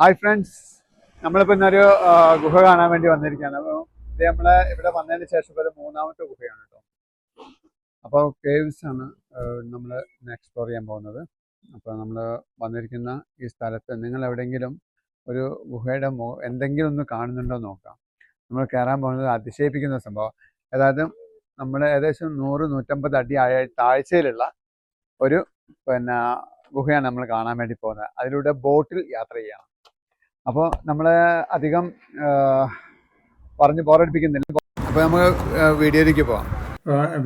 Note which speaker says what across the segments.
Speaker 1: Hi friends നമ്മളിപ്പോൾ ഇന്നൊരു ഗുഹ കാണാൻ വേണ്ടി വന്നിരിക്കുകയാണ്. അപ്പോൾ ഇത് നമ്മളെ ഇവിടെ വന്നതിന് ശേഷം ഒരു മൂന്നാമത്തെ ഗുഹയാണ് കേട്ടോ. അപ്പോൾ കേവ്സ് ആണ് നമ്മൾ എക്സ്പ്ലോർ ചെയ്യാൻ പോകുന്നത്. അപ്പോൾ നമ്മൾ വന്നിരിക്കുന്ന ഈ സ്ഥലത്ത് നിങ്ങൾ എവിടെയെങ്കിലും ഒരു ഗുഹയുടെ എന്തെങ്കിലും ഒന്ന് കാണുന്നുണ്ടോ നോക്കാം. നമ്മൾ കയറാൻ പോകുന്നത് അതിശയിപ്പിക്കുന്ന സംഭവം. അതായത് നമ്മൾ ഏകദേശം നൂറ് നൂറ്റമ്പത് അടി ആയ- താഴ്ചയിലുള്ള ഒരു പിന്നെ ഗുഹയാണ് നമ്മൾ കാണാൻ വേണ്ടി പോകുന്നത്. അതിലൂടെ ബോട്ടിൽ യാത്ര ചെയ്യണം. അപ്പോൾ നമ്മൾ അധികം പറഞ്ഞ് ബോറടിപ്പിക്കുന്നില്ല. അപ്പോൾ നമുക്ക് വീഡിയോയിലേക്ക് പോവാം.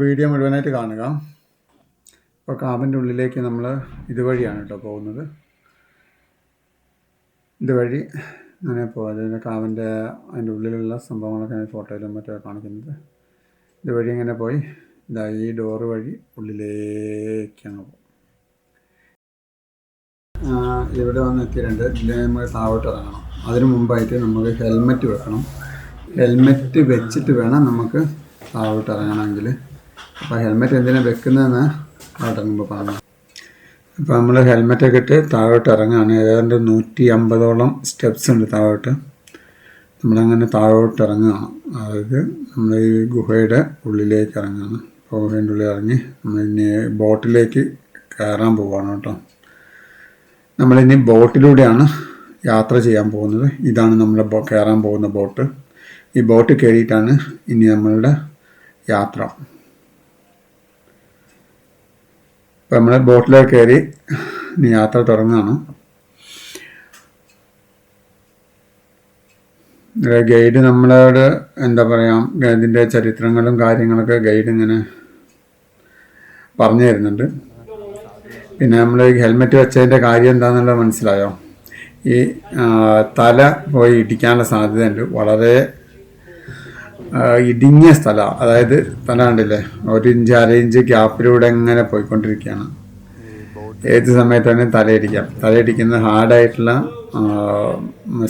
Speaker 1: വീഡിയോ മുഴുവനായിട്ട് കാണുക. അപ്പോൾ കാമ്പിന്റെ ഉള്ളിലേക്ക് നമ്മൾ ഇതുവഴിയാണ് കേട്ടോ പോകുന്നത്. ഇതുവഴി അങ്ങനെ പോകാം അതിന്റെ കാവിന്റെ അതിന്റെ ഉള്ളിലുള്ള സംഭവങ്ങളൊക്കെ ഞാൻ ഫോട്ടോയിലും മറ്റൊക്കെ കാണിക്കുന്നത്. ഇതുവഴി ഇങ്ങനെ പോയി. ഇതാ ഈ ഡോറ് വഴി ഉള്ളിലേക്കാണ് പോകും ഇവിടെ വന്ന് എത്തിയിട്ടുണ്ട് ഇതിൽ നമ്മൾ താഴോട്ട് ഇറങ്ങണം. അതിന് മുമ്പായിട്ട് നമുക്ക് ഹെൽമെറ്റ് വെക്കണം. ഹെൽമെറ്റ് വെച്ചിട്ട് വേണം നമുക്ക് താഴോട്ട് ഇറങ്ങണമെങ്കിൽ അപ്പോൾ ഹെൽമെറ്റ് എന്തിനാണ് വെക്കുന്നതെന്ന് താഴോട്ട് ഇറങ്ങുമ്പോൾ പറഞ്ഞു. അപ്പോൾ നമ്മൾ ഹെൽമെറ്റൊക്കെ ഇട്ട് താഴോട്ട് ഇറങ്ങുകയാണ് ഏതാണ്ട് നൂറ്റി അമ്പതോളം സ്റ്റെപ്സ് ഉണ്ട് താഴോട്ട്. നമ്മളങ്ങനെ താഴോട്ട് ഇറങ്ങുകയാണ്. അതായത് നമ്മൾ ഈ ഗുഹയുടെ ഉള്ളിലേക്ക് ഇറങ്ങുകയാണ്. അപ്പോൾ ഗുഹേന്റെ ഉള്ളിൽ ഇറങ്ങി നമ്മൾ ഇനി ബോട്ടിലേക്ക് കയറാൻ പോവുകയാണ് കേട്ടോ. നമ്മളിനി ബോട്ടിലൂടെയാണ് യാത്ര ചെയ്യാൻ പോകുന്നത്. ഇതാണ് നമ്മൾ കയറാൻ പോകുന്ന ബോട്ട്. ഈ ബോട്ട് കയറിയിട്ടാണ് ഇനി നമ്മളുടെ യാത്ര. നമ്മൾ ബോട്ടിലേക്ക് കയറി ഇനി യാത്ര തുടങ്ങുകയാണ്. ഗൈഡ് നമ്മളോട് എന്താ പറയുക ഇതിന്റെ ചരിത്രങ്ങളും കാര്യങ്ങളൊക്കെ ഗൈഡ് ഇങ്ങനെ പറഞ്ഞു തരുന്നുണ്ട്. പിന്നെ നമ്മൾ ഹെൽമെറ്റ് വെച്ചതിന്റെ കാര്യം എന്താണെന്നുള്ളത് മനസ്സിലായോ? ഈ തല പോയി ഇടിക്കാനുള്ള സാധ്യതയുണ്ട്. വളരെ ഇടിഞ്ഞ സ്ഥലമാണ് അതായത് തല കണ്ടില്ലേ? ഒരു ഇഞ്ച് അര ഇഞ്ച് ഗ്യാപ്പിലൂടെ എങ്ങനെ പോയിക്കൊണ്ടിരിക്കുകയാണ്. ഏത് സമയത്താണ് തലയിടിക്കാം തലയിടിക്കുന്നത് ഹാർഡായിട്ടുള്ള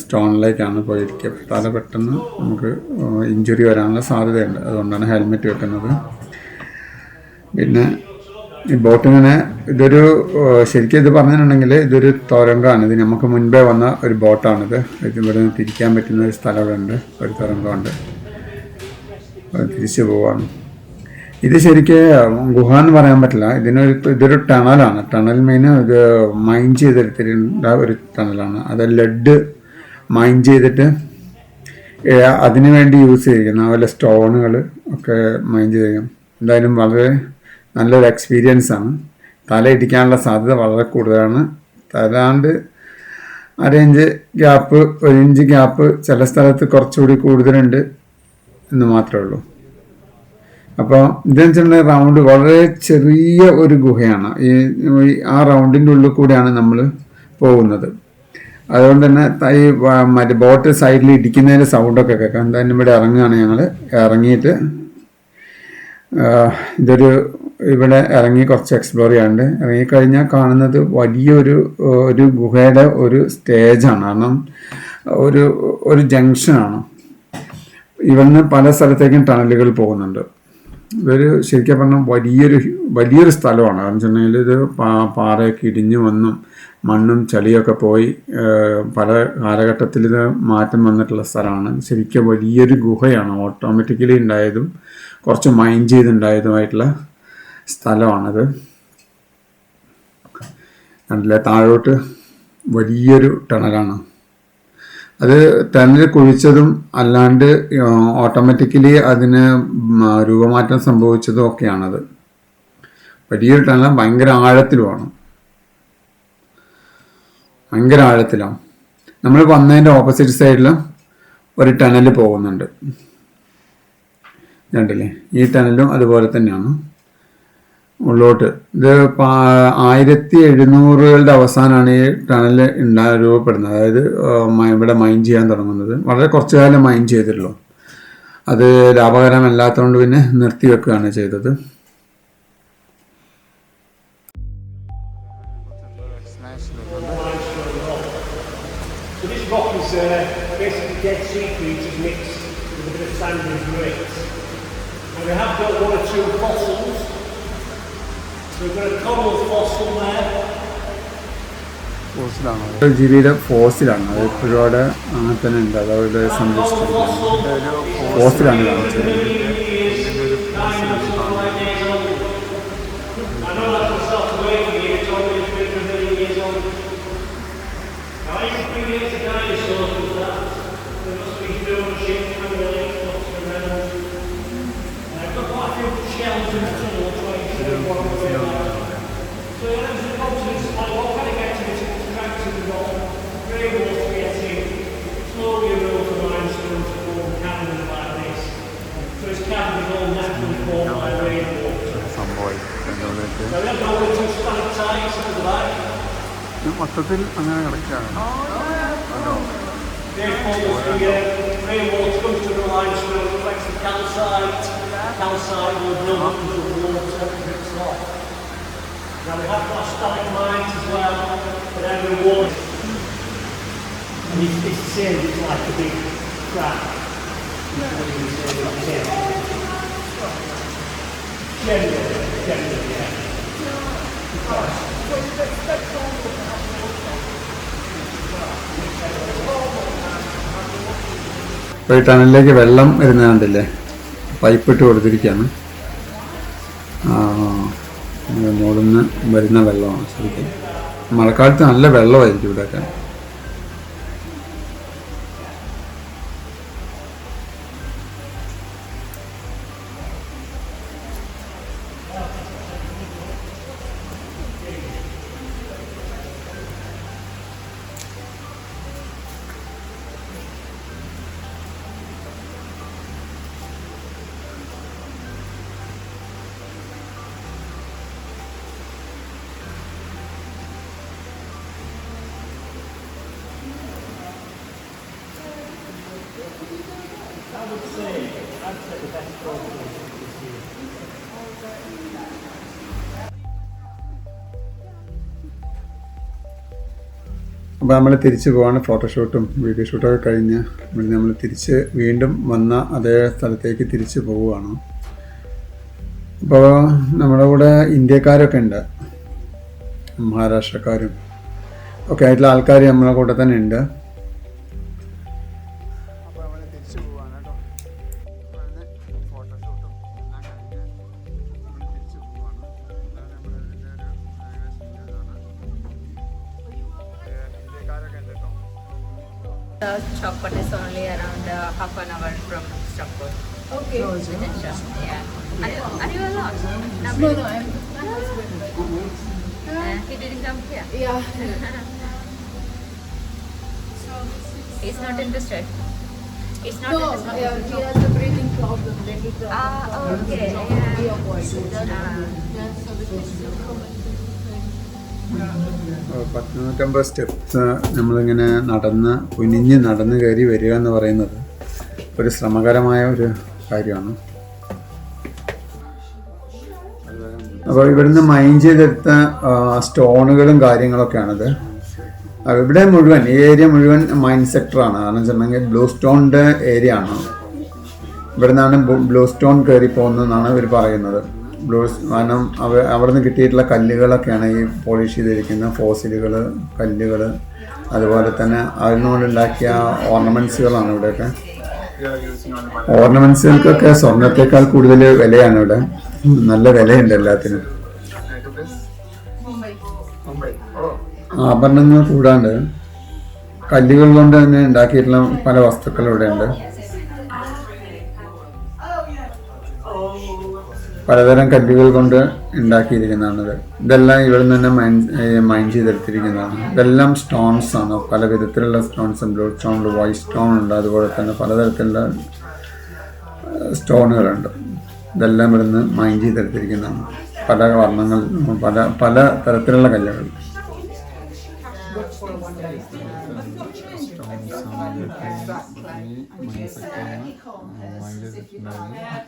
Speaker 1: സ്റ്റോണിലേക്കാണ് പോയിരിക്കുക. തല പെട്ടെന്ന് നമുക്ക് ഇഞ്ചുറി വരാനുള്ള സാധ്യതയുണ്ട്. അതുകൊണ്ടാണ് ഹെൽമെറ്റ് വെക്കുന്നത്. പിന്നെ ഈ ബോട്ട് ഇങ്ങനെ ഇതൊരു ശരിക്കും ഇത് പറഞ്ഞിട്ടുണ്ടെങ്കിൽ ഇതൊരു തുരങ്കമാണ് ഇത് നമുക്ക് മുൻപേ വന്ന ഒരു ബോട്ടാണിത്. ഇവിടെ നിന്ന് തിരിക്കാൻ പറ്റുന്ന ഒരു സ്ഥലം ഇവിടെ ഉണ്ട് ഒരു തുരങ്കമുണ്ട്. തിരിച്ചു പോവാണ്. ഇത് ശരിക്കും ഗുഹ എന്ന് പറയാൻ പറ്റില്ല. ഇതിനൊരു ഇതൊരു ടണലാണ്. ടണൽ മീൻ ഇത് മൈൻ ചെയ്തെടുത്തിട്ടുള്ള ഒരു ടണലാണ്. അത് ലെഡ് മൈൻ ചെയ്തിട്ട് അതിനു വേണ്ടി യൂസ് ചെയ്തിരിക്കുന്ന. അതുപോലെ സ്റ്റോണുകൾ ഒക്കെ മൈൻ ചെയ്തിരിക്കും എന്തായാലും വളരെ നല്ലൊരു എക്സ്പീരിയൻസ് ആണ്. തല ഇടിക്കാനുള്ള സാധ്യത വളരെ കൂടുതലാണ്. തലാണ്ട് അരയിഞ്ച് ഗ്യാപ്പ് ഒരു ഇഞ്ച് ഗ്യാപ്പ് ചില സ്ഥലത്ത് കുറച്ചുകൂടി കൂടുതലുണ്ട് എന്ന് മാത്രമേ ഉള്ളൂ. അപ്പോൾ ഇതെന്ന് വെച്ചിട്ടുണ്ടെങ്കിൽ റൗണ്ട് വളരെ ചെറിയ ഒരു ഗുഹയാണ്. ഈ ആ റൗണ്ടിന്റെ ഉള്ളിൽ കൂടിയാണ് നമ്മൾ പോകുന്നത്. അതുകൊണ്ട് തന്നെ ഈ മറ്റേ ബോട്ട് സൈഡിൽ ഇടിക്കുന്നതിന്റെ സൗണ്ടൊക്കെ കേൾക്കാം. എന്തായാലും ഇവിടെ ഇറങ്ങുകയാണ് ഞങ്ങൾ ഇറങ്ങിയിട്ട് ഇതൊരു ഇവിടെ ഇറങ്ങി കുറച്ച് എക്സ്പ്ലോർ ചെയ്യാണ്ട് ഇറങ്ങിക്കഴിഞ്ഞാൽ കാണുന്നത് വലിയൊരു ഒരു ഗുഹയുടെ ഒരു സ്റ്റേജാണ് കാരണം ഒരു ഒരു ജംഗ്ഷനാണ് ഇവിടുന്ന് പല സ്ഥലത്തേക്കും ടണലുകൾ പോകുന്നുണ്ട്. ഇതൊരു ശരിക്കും പറഞ്ഞാൽ വലിയൊരു വലിയൊരു സ്ഥലമാണ്. കാരണം വെച്ചിട്ടുണ്ടെങ്കിൽ ഇത് പാ- പാറയൊക്കെ ഇടിഞ്ഞു വന്നും മണ്ണും ചളിയൊക്കെ പോയി പല കാലഘട്ടത്തിൽ ഇത് മാറ്റം വന്നിട്ടുള്ള സ്ഥലമാണ്. ശരിക്കും വലിയൊരു ഗുഹയാണ്. ഓട്ടോമാറ്റിക്കലി ഉണ്ടായതും കുറച്ച് മൈൻഡ് ചെയ്തുണ്ടായതുമായിട്ടുള്ള സ്ഥലമാണത്. കണ്ടില്ലേ? താഴോട്ട് വലിയൊരു ടണലാണ്. അത് ടണൽ കുഴിച്ചതും അല്ലാണ്ട് ഓട്ടോമാറ്റിക്കലി അതിന് രൂപമാറ്റം സംഭവിച്ചതും ഒക്കെയാണത്. വലിയൊരു ടണൽ ഭയങ്കര ആഴത്തിലുമാണ്. ഭയങ്കര ആഴത്തിലാണ്. നമ്മൾ വന്നതിന്റെ ഓപ്പോസിറ്റ് സൈഡിൽ ഒരു ടണൽ പോകുന്നുണ്ട്. കണ്ടില്ലേ? ഈ ടണലും അതുപോലെ തന്നെയാണ്. ഉള്ളോട്ട് ഇത് ആയിരത്തി എഴുന്നൂറുകളുടെ അവസാനമാണ് ഈ ടണൽ ഉണ്ടാ രൂപപ്പെടുന്നത്. അതായത് ഇവിടെ മൈൻ ചെയ്യാൻ തുടങ്ങുന്നത്. വളരെ കുറച്ചു കാലം മൈൻ ചെയ്തിട്ടുള്ളൂ. അത് ലാഭകരമല്ലാത്തതുകൊണ്ട് പിന്നെ നിർത്തിവെക്കുകയാണ് ചെയ്തത്.
Speaker 2: And we have got one or two there.
Speaker 3: ഫോസിലാണോ.
Speaker 1: അത് ഇപ്പോഴും അവിടെ അങ്ങനെ തന്നെ ഉണ്ട്. അത് അവരുടെ സംരക്ഷിച്ചിരിക്കുകയാണ് ഫോസിലാണ് കാണിച്ചത്
Speaker 3: സംഭവമായി
Speaker 2: then the water. And it's, it's the same, it's like a big crack. Generally, generally, yeah.
Speaker 1: ഇപ്പോൾ ഈ ടണലിലേക്ക് വെള്ളം വരുന്ന കണ്ടില്ലേ? പൈപ്പ് ഇട്ട് കൊടുത്തിരിക്കുകയാണ് മുകളിൽ നിന്ന് വരുന്ന വെള്ളമാണ് ശരിക്കും. മഴക്കാലത്ത് നല്ല വെള്ളമായിരിക്കും ഇവിടെയൊക്കെ. അപ്പോൾ നമ്മൾ തിരിച്ചു പോവാണ്. ഫോട്ടോഷൂട്ടും വീഡിയോ ഷൂട്ടൊക്കെ കഴിഞ്ഞ് നമ്മൾ തിരിച്ച് വീണ്ടും വന്ന അതേ സ്ഥലത്തേക്ക് തിരിച്ചു പോവുകയാണ്. അപ്പോൾ നമ്മുടെ കൂടെ ഇന്ത്യക്കാരൊക്കെ ഉണ്ട്. മഹാരാഷ്ട്രക്കാരും ഒക്കെ ആയിട്ടുള്ള ആൾക്കാർ നമ്മളെ കൂടെ തന്നെ ഉണ്ട്.
Speaker 4: Okay.
Speaker 5: Detention. Yeah. Are you, are you alone?
Speaker 4: No, no, I'm.
Speaker 5: Uh, he didn't come here.
Speaker 4: Yeah.
Speaker 5: so He's not interested. It's not
Speaker 4: No,
Speaker 5: interested.
Speaker 4: yeah, he has a breathing problem. Then he
Speaker 5: Ah, okay. Yeah. Ah.
Speaker 4: And
Speaker 1: പത്തിനൂറ്റമ്പത് steps നമ്മളിങ്ങനെ നടന്ന് കുനിഞ്ഞ് നടന്ന് കയറി വരിക എന്ന് പറയുന്നത് ഒരു ശ്രമകരമായ ഒരു കാര്യമാണ്. അപ്പോൾ ഇവിടുന്ന് മൈൻ ചെയ്തെടുത്ത സ്റ്റോണുകളും കാര്യങ്ങളൊക്കെയാണിത്. ഇവിടെ മുഴുവൻ ഈ ഏരിയ മുഴുവൻ മൈൻ സെക്ടറാണ് കാരണം വെച്ചിട്ടുണ്ടെങ്കിൽ ബ്ലൂ സ്റ്റോണിന്റെ ഏരിയ ആണ്. ഇവിടെ നിന്നാണ് ബ്ലൂ സ്റ്റോൺ കയറി പോകുന്നതെന്നാണ് ഇവർ പറയുന്നത്. ബ്ലൂ കാരണം അവ അവിടെ നിന്ന് കിട്ടിയിട്ടുള്ള കല്ലുകളൊക്കെയാണ് ഈ പോളിഷ് ചെയ്തിരിക്കുന്ന ഫോസിലുകൾ കല്ലുകൾ അതുപോലെ തന്നെ അതിനോടുണ്ടാക്കിയ ഓർണമെന്റ്സുകളാണ് ഇവിടെയൊക്കെ. ഓർണമെന്റ്സുകൾക്കൊക്കെ സ്വർണത്തെക്കാൾ കൂടുതൽ വിലയാണ് ഇവിടെ. നല്ല വിലയുണ്ട് എല്ലാത്തിനും. ആഭരണങ്ങൾ കൂടാണ്ട് കല്ലുകൾ കൊണ്ട് തന്നെ ഉണ്ടാക്കിയിട്ടുള്ള പല വസ്തുക്കൾ ഇവിടെ പലതരം കല്ലുകൾ കൊണ്ട് ഉണ്ടാക്കിയിരിക്കുന്നതാണിത് ഇതെല്ലാം ഇവിടെ നിന്ന് തന്നെ മൈൻ മൈൻ ചെയ്തെടുത്തിരിക്കുന്നതാണ്. ഇതെല്ലാം സ്റ്റോൺസ് ആണ്. പല വിധത്തിലുള്ള സ്റ്റോൺസ് ബ്ലൂ സ്റ്റോൺ ഉണ്ട് വൈറ്റ് സ്റ്റോൺ ഉണ്ട്. അതുപോലെ തന്നെ പലതരത്തിലുള്ള സ്റ്റോണുകളുണ്ട് ഇതെല്ലാം ഇവിടുന്ന് മൈൻ ചെയ്തെടുത്തിരിക്കുന്നതാണ്. പല വർണങ്ങൾ പല പല തരത്തിലുള്ള കല്ലുകൾ. സ്റ്റോൺസ് ആണ്.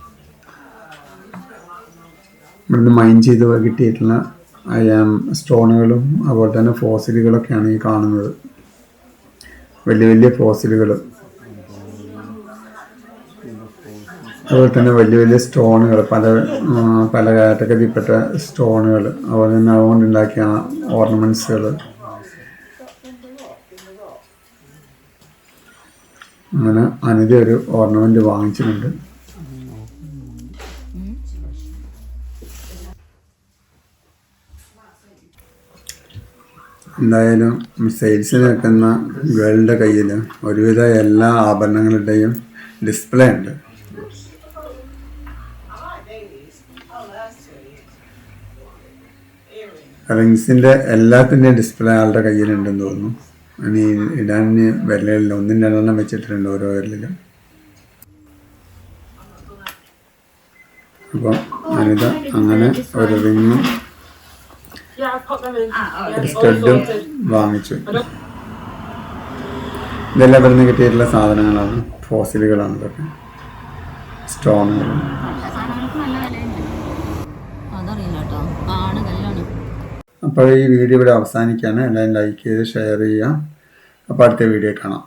Speaker 1: ഇവിടുന്ന് മൈൻ ചെയ്ത് കിട്ടിയിട്ടുള്ള സ്റ്റോണുകളും അതുപോലെ തന്നെ ഫോസിലുകളൊക്കെയാണ് ഈ കാണുന്നത്. വലിയ വലിയ ഫോസിലുകൾ അതുപോലെ തന്നെ വലിയ വലിയ സ്റ്റോണുകൾ പല പല കാറ്റഗറിയിൽപ്പെട്ട സ്റ്റോണുകൾ അതുപോലെ തന്നെ അതുകൊണ്ട് ഉണ്ടാക്കിയ ഓർണമെന്റ്സുകൾ അങ്ങനെ അനിത ഒരു ഓർണമെന്റ് വാങ്ങിച്ചിട്ടുണ്ട്. എന്തായാലും സെയിൽസിന് വെക്കുന്ന ഗേളിന്റെ കയ്യിൽ ഒരുവിധ എല്ലാ ആഭരണങ്ങളുടെയും ഡിസ്പ്ലേ ഉണ്ട്. റിങ്സിന്റെ എല്ലാത്തിന്റെയും ഡിസ്പ്ലേ ആളുടെ കയ്യിലുണ്ടെന്ന് തോന്നുന്നു. ഇനി ഇടാൻ വിരലില്ല. ഒന്നും രണ്ടെണ്ണം വെച്ചിട്ടുണ്ട് ഓരോ വിരലിലും. അപ്പം അനിത അങ്ങനെ ഒരു റിങ്ങും
Speaker 2: Yeah, I've put them in.
Speaker 1: ഒരു സ്റ്റഡും വാങ്ങിച്ചു ഇതെല്ലാം ഇവിടുന്ന് കിട്ടിയിട്ടുള്ള സാധനങ്ങളാണ്. ഫോസിലുകളാണ് ഇതൊക്കെ. സ്റ്റോണുകൾ അപ്പോൾ ഈ വീഡിയോ ഇവിടെ അവസാനിക്കുകയാണ്. എല്ലാവരും ലൈക്ക് ചെയ്ത് ഷെയർ ചെയ്യുക. അപ്പോൾ അടുത്ത വീഡിയോ കാണാം.